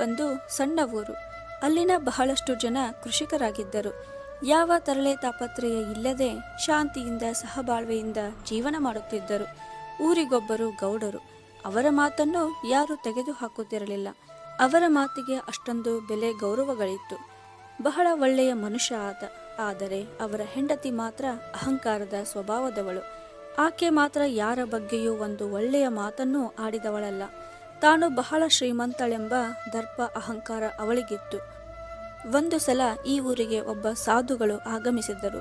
ಒಂದು ಸಣ್ಣ ಊರು. ಅಲ್ಲಿನ ಬಹಳಷ್ಟು ಜನ ಕೃಷಿಕರಾಗಿದ್ದರು. ಯಾವ ತರಲೆ ತಾಪತ್ರಯ ಇಲ್ಲದೆ ಶಾಂತಿಯಿಂದ ಸಹಬಾಳ್ವೆಯಿಂದ ಜೀವನ ಮಾಡುತ್ತಿದ್ದರು. ಊರಿಗೊಬ್ಬರು ಗೌಡರು. ಅವರ ಮಾತನ್ನು ಯಾರು ತೆಗೆದುಹಾಕುತ್ತಿರಲಿಲ್ಲ. ಅವರ ಮಾತಿಗೆ ಅಷ್ಟೊಂದು ಬೆಲೆ ಗೌರವಗಳಿತ್ತು. ಬಹಳ ಒಳ್ಳೆಯ ಮನುಷ್ಯ ಆತ ಆದರೆ ಅವರ ಹೆಂಡತಿ ಮಾತ್ರ ಅಹಂಕಾರದ ಸ್ವಭಾವದವಳು. ಆಕೆ ಮಾತ್ರ ಯಾರ ಬಗ್ಗೆಯೂ ಒಂದು ಒಳ್ಳೆಯ ಮಾತನ್ನು ಆಡಿದವಳಲ್ಲ. ತಾನು ಬಹಳ ಶ್ರೀಮಂತಳೆಂಬ ದರ್ಪ ಅಹಂಕಾರ ಅವಳಿಗಿತ್ತು. ಒಂದು ಸಲ ಈ ಊರಿಗೆ ಒಬ್ಬ ಸಾಧುಗಳು ಆಗಮಿಸಿದ್ದರು.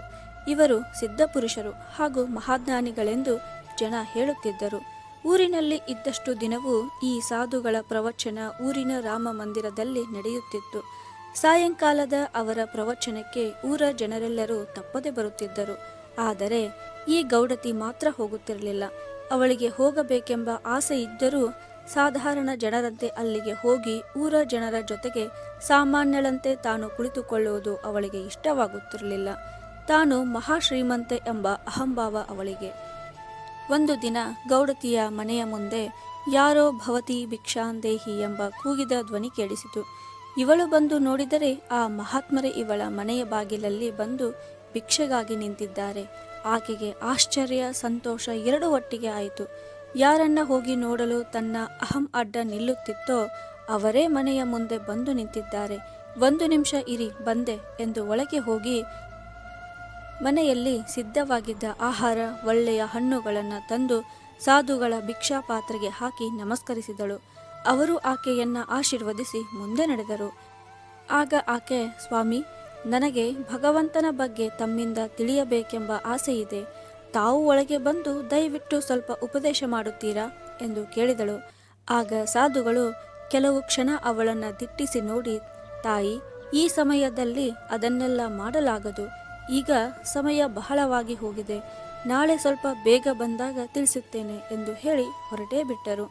ಇವರು ಸಿದ್ಧಪುರುಷರು ಹಾಗೂ ಮಹಾಜ್ಞಾನಿಗಳೆಂದು ಜನ ಹೇಳುತ್ತಿದ್ದರು. ಊರಿನಲ್ಲಿ ಇದ್ದಷ್ಟು ದಿನವೂ ಈ ಸಾಧುಗಳ ಪ್ರವಚನ ಊರಿನ ರಾಮ ಮಂದಿರದಲ್ಲಿ ನಡೆಯುತ್ತಿತ್ತು. ಸಾಯಂಕಾಲದ ಅವರ ಪ್ರವಚನಕ್ಕೆ ಊರ ಜನರೆಲ್ಲರೂ ತಪ್ಪದೆ ಬರುತ್ತಿದ್ದರು. ಆದರೆ ಈ ಗೌಡತಿ ಮಾತ್ರ ಹೋಗುತ್ತಿರಲಿಲ್ಲ. ಅವಳಿಗೆ ಹೋಗಬೇಕೆಂಬ ಆಸೆ ಇದ್ದರೂ ಸಾಧಾರಣ ಜನರಂತೆ ಅಲ್ಲಿಗೆ ಹೋಗಿ ಊರ ಜನರ ಜೊತೆಗೆ ಸಾಮಾನ್ಯಳಂತೆ ತಾನು ಕುಳಿತುಕೊಳ್ಳುವುದು ಅವಳಿಗೆ ಇಷ್ಟವಾಗುತ್ತಿರಲಿಲ್ಲ. ತಾನು ಮಹಾಶ್ರೀಮಂತೆ ಎಂಬ ಅಹಂಭಾವ ಅವಳಿಗೆ. ಒಂದು ದಿನ ಗೌಡತಿಯ ಮನೆಯ ಮುಂದೆ ಯಾರೋ ಭವತಿ ಭಿಕ್ಷಾಂದೇಹಿ ಎಂಬ ಕೂಗಿದ ಧ್ವನಿ ಕೇಳಿಸಿತು. ಇವಳು ಬಂದು ನೋಡಿದರೆ ಆ ಮಹಾತ್ಮರೇ ಇವಳ ಮನೆಯ ಬಾಗಿಲಲ್ಲಿ ಬಂದು ಭಿಕ್ಷೆಗಾಗಿ ನಿಂತಿದ್ದಾರೆ. ಆಕೆಗೆ ಆಶ್ಚರ್ಯ, ಸಂತೋಷ ಎರಡು ಒಟ್ಟಿಗೆ ಆಯಿತು. ಯಾರನ್ನ ಹೋಗಿ ನೋಡಲು ತನ್ನ ಅಹಂ ಅಡ್ಡ ನಿಲ್ಲುತ್ತಿತ್ತೋ ಅವರೇ ಮನೆಯ ಮುಂದೆ ಬಂದು ನಿಂತಿದ್ದಾರೆ. ಒಂದು ನಿಮಿಷ ಇರಿ, ಬಂದೆ ಎಂದು ಒಳಗೆ ಹೋಗಿ ಮನೆಯಲ್ಲಿ ಸಿದ್ಧವಾಗಿದ್ದ ಆಹಾರ, ಒಳ್ಳೆಯ ಹಣ್ಣುಗಳನ್ನು ತಂದು ಸಾಧುಗಳ ಭಿಕ್ಷಾ ಪಾತ್ರೆಗೆ ಹಾಕಿ ನಮಸ್ಕರಿಸಿದಳು. ಅವರು ಆಕೆಯನ್ನ ಆಶೀರ್ವದಿಸಿ ಮುಂದೆ ನಡೆದರು. ಆಗ ಆಕೆ, ಸ್ವಾಮಿ, ನನಗೆ ಭಗವಂತನ ಬಗ್ಗೆ ತಮ್ಮಿಂದ ತಿಳಿಯಬೇಕೆಂಬ ಆಸೆಯಿದೆ. ತಾವು ಒಳಗೆ ಬಂದು ದಯವಿಟ್ಟು ಸ್ವಲ್ಪ ಉಪದೇಶ ಮಾಡುತ್ತೀರಾ ಎಂದು ಕೇಳಿದಳು. ಆಗ ಸಾಧುಗಳು ಕೆಲವು ಕ್ಷಣ ಅವಳನ್ನು ದಿಟ್ಟಿಸಿ ನೋಡಿ, ತಾಯಿ, ಈ ಸಮಯದಲ್ಲಿ ಅದನ್ನೆಲ್ಲ ಮಾಡಲಾಗದು. ಈಗ ಸಮಯ ಬಹಳವಾಗಿ ಹೋಗಿದೆ. ನಾಳೆ ಸ್ವಲ್ಪ ಬೇಗ ಬಂದಾಗ ತಿಳಿಸುತ್ತೇನೆ ಎಂದು ಹೇಳಿ ಹೊರಟೇ ಬಿಟ್ಟರು.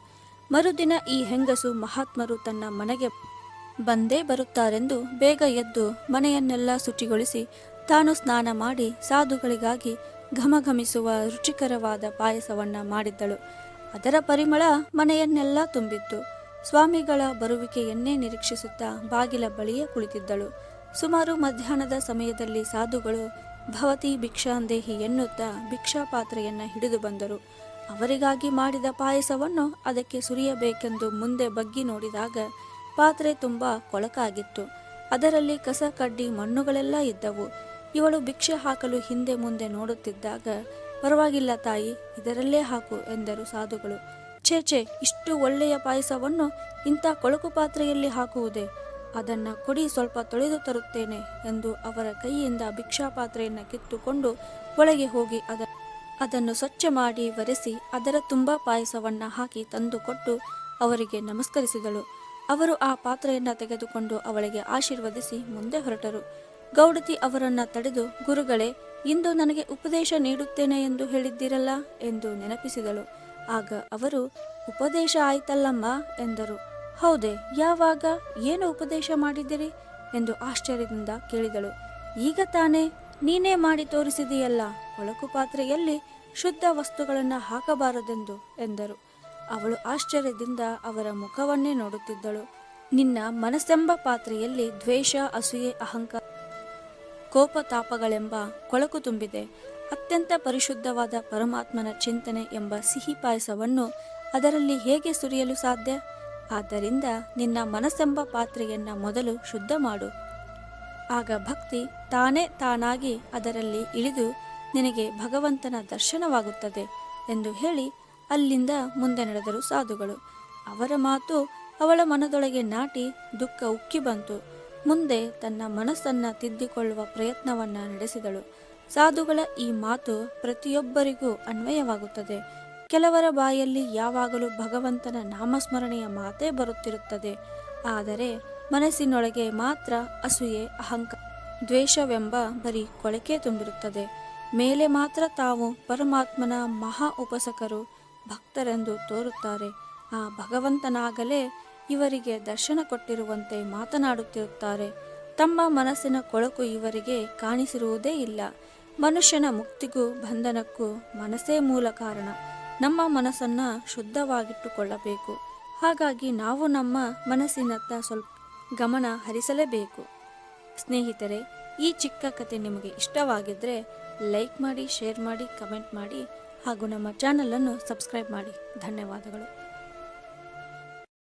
ಮರುದಿನ ಈ ಹೆಂಗಸು ಮಹಾತ್ಮರು ತನ್ನ ಮನೆಗೆ ಬಂದೇ ಬರುತ್ತಾರೆಂದು ಬೇಗ ಎದ್ದು ಮನೆಯನ್ನೆಲ್ಲ ಶುಚಿಗೊಳಿಸಿ ತಾನು ಸ್ನಾನ ಮಾಡಿ ಸಾಧುಗಳಿಗಾಗಿ ಘಮಘಮಿಸುವ ರುಚಿಕರವಾದ ಪಾಯಸವನ್ನ ಮಾಡಿದ್ದಳು. ಅದರ ಪರಿಮಳ ಮನೆಯನ್ನೆಲ್ಲ ತುಂಬಿತ್ತು. ಸ್ವಾಮಿಗಳ ಬರುವಿಕೆಯನ್ನೇ ನಿರೀಕ್ಷಿಸುತ್ತಾ ಬಾಗಿಲ ಬಳಿಯೇ ಕುಳಿತಿದ್ದಳು. ಸುಮಾರು ಮಧ್ಯಾಹ್ನದ ಸಮಯದಲ್ಲಿ ಸಾಧುಗಳು ಭವತಿ ಭಿಕ್ಷಾಂದೇಹಿ ಎನ್ನುತ್ತಾ ಭಿಕ್ಷಾ ಪಾತ್ರೆಯನ್ನ ಹಿಡಿದು ಬಂದರು. ಅವರಿಗಾಗಿ ಮಾಡಿದ ಪಾಯಸವನ್ನು ಅದಕ್ಕೆ ಸುರಿಯಬೇಕೆಂದು ಮುಂದೆ ಬಗ್ಗಿ ನೋಡಿದಾಗ ಪಾತ್ರೆ ತುಂಬ ಕೊಳಕಾಗಿತ್ತು. ಅದರಲ್ಲಿ ಕಸ ಕಡ್ಡಿ ಮಣ್ಣುಗಳೆಲ್ಲ ಇದ್ದವು. ಇವಳು ಭಿಕ್ಷೆ ಹಾಕಲು ಹಿಂದೆ ಮುಂದೆ ನೋಡುತ್ತಿದ್ದಾಗ, ಪರವಾಗಿಲ್ಲ ತಾಯಿ, ಇದರಲ್ಲೇ ಹಾಕು ಎಂದರು ಸಾಧುಗಳು. ಛೇ ಛೇ, ಇಷ್ಟು ಒಳ್ಳೆಯ ಪಾಯಸವನ್ನು ಇಂಥ ಕೊಳಕು ಪಾತ್ರೆಯಲ್ಲಿ ಹಾಕುವುದೇ? ಅದನ್ನ ಕೊಡಿ, ಸ್ವಲ್ಪ ತೊಳೆದು ತರುತ್ತೇನೆ ಎಂದು ಅವರ ಕೈಯಿಂದ ಭಿಕ್ಷಾ ಪಾತ್ರೆಯನ್ನು ಕಿತ್ತುಕೊಂಡು ಒಳಗೆ ಹೋಗಿ ಅದ, ಅದನ್ನು ಸ್ವಚ್ಛ ಮಾಡಿ ಒರೆಸಿ ಅದರ ತುಂಬ ಪಾಯಸವನ್ನು ಹಾಕಿ ತಂದುಕೊಟ್ಟು ಅವರಿಗೆ ನಮಸ್ಕರಿಸಿದಳು. ಅವರು ಆ ಪಾತ್ರೆಯನ್ನು ತೆಗೆದುಕೊಂಡು ಅವಳಿಗೆ ಆಶೀರ್ವದಿಸಿ ಮುಂದೆ ಹೊರಟರು. ಗೌಡತಿ ಅವರನ್ನ ತಡೆದು, ಗುರುಗಳೇ, ಇಂದು ನನಗೆ ಉಪದೇಶ ನೀಡುತ್ತೇನೆ ಎಂದು ಹೇಳಿದ್ದೀರಲ್ಲ? ಎಂದು ನೆನಪಿಸಿದಳು. ಆಗ ಅವರು, ಉಪದೇಶ ಆಯ್ತಲ್ಲಮ್ಮ, ಎಂದರು. ಹೌದೇ, ಯಾವಾಗ? ಏನು ಉಪದೇಶ ಮಾಡಿದಿರಿ ಎಂದು ಆಶ್ಚರ್ಯದಿಂದ ಕೇಳಿದಳು. ಈಗ ತಾನೇ, ನೀನೇ ಮಾಡಿ ತೋರಿಸಿದೆಯಲ್ಲ, ಕೊಳಕು ಪಾತ್ರೆಯಲ್ಲಿ ಶುದ್ಧ ವಸ್ತುಗಳನ್ನು ಹಾಕಬಾರದೆಂದು, ಎಂದರು. ಅವಳು ಆಶ್ಚರ್ಯದಿಂದ ಅವರ ಮುಖವನ್ನೇ ನೋಡುತ್ತಿದ್ದಳು. ನಿನ್ನ ಮನಸ್ಸೆಂಬ ಪಾತ್ರೆಯಲ್ಲಿ ದ್ವೇಷ, ಅಸೂಯೆ, ಅಹಂಕಾರ ಕೋಪತಾಪಗಳೆಂಬ ಕೊಳಕು ತುಂಬಿದೆ. ಅತ್ಯಂತ ಪರಿಶುದ್ಧವಾದ ಪರಮಾತ್ಮನ ಚಿಂತನೆ ಎಂಬ ಸಿಹಿ ಪಾಯಸವನ್ನು ಅದರಲ್ಲಿ ಹೇಗೆ ಸುರಿಯಲು ಸಾಧ್ಯ? ಆದ್ದರಿಂದ ನಿನ್ನ ಮನಸ್ಸೆಂಬ ಪಾತ್ರೆಯನ್ನ ಮೊದಲು ಶುದ್ಧ ಮಾಡು. ಆಗ ಭಕ್ತಿ ತಾನೇ ತಾನಾಗಿ ಅದರಲ್ಲಿ ಇಳಿದು ನಿನಗೆ ಭಗವಂತನ ದರ್ಶನವಾಗುತ್ತದೆ ಎಂದು ಹೇಳಿ ಅಲ್ಲಿಂದ ಮುಂದೆ ನಡೆದರು ಸಾಧುಗಳು. ಅವರ ಮಾತು ಅವಳ ಮನದೊಳಗೆ ನಾಟಿ ದುಃಖ ಉಕ್ಕಿ ಬಂತು. ಮುಂದೆ ತನ್ನ ಮನಸ್ಸನ್ನ ತಿದ್ದಿಕೊಳ್ಳುವ ಪ್ರಯತ್ನವನ್ನ ನಡೆಸಿದಳು. ಸಾಧುಗಳ ಈ ಮಾತು ಪ್ರತಿಯೊಬ್ಬರಿಗೂ ಅನ್ವಯವಾಗುತ್ತದೆ. ಕೆಲವರ ಬಾಯಲ್ಲಿ ಯಾವಾಗಲೂ ಭಗವಂತನ ನಾಮಸ್ಮರಣೆಯ ಮಾತೇ ಬರುತ್ತಿರುತ್ತದೆ. ಆದರೆ ಮನಸ್ಸಿನೊಳಗೆ ಮಾತ್ರ ಅಸೂಯೆ, ಅಹಂಕಾರ, ದ್ವೇಷವೆಂಬ ಬರೀ ಕೊಳಕೆ ತುಂಬಿರುತ್ತದೆ. ಮೇಲೆ ಮಾತ್ರ ತಾವು ಪರಮಾತ್ಮನ ಮಹಾ ಉಪಸಕರು, ಭಕ್ತರೆಂದು ತೋರುತ್ತಾರೆ. ಆ ಭಗವಂತನಾಗಲೇ ಇವರಿಗೆ ದರ್ಶನ ಕೊಟ್ಟಿರುವಂತೆ ಮಾತನಾಡುತ್ತಿರುತ್ತಾರೆ. ತಮ್ಮ ಮನಸ್ಸಿನ ಕೊಳಕು ಇವರಿಗೆ ಕಾಣಿಸಿರುವುದೇ ಇಲ್ಲ. ಮನುಷ್ಯನ ಮುಕ್ತಿಗೂ ಬಂಧನಕ್ಕೂ ಮನಸ್ಸೇ ಮೂಲ ಕಾರಣ. ನಮ್ಮ ಮನಸ್ಸನ್ನ ಶುದ್ಧವಾಗಿಟ್ಟುಕೊಳ್ಳಬೇಕು. ಹಾಗಾಗಿ ನಾವು ನಮ್ಮ ಮನಸ್ಸಿನತ್ತ ಸ್ವಲ್ಪ ಗಮನ ಹರಿಸಲೇಬೇಕು. ಸ್ನೇಹಿತರೆ, ಈ ಚಿಕ್ಕ ಕತೆ ನಿಮಗೆ ಇಷ್ಟವಾಗಿದ್ದರೆ ಲೈಕ್ ಮಾಡಿ, ಶೇರ್ ಮಾಡಿ, ಕಮೆಂಟ್ ಮಾಡಿ ಹಾಗೂ ನಮ್ಮ ಚಾನಲನ್ನು ಸಬ್ಸ್ಕ್ರೈಬ್ ಮಾಡಿ. ಧನ್ಯವಾದಗಳು.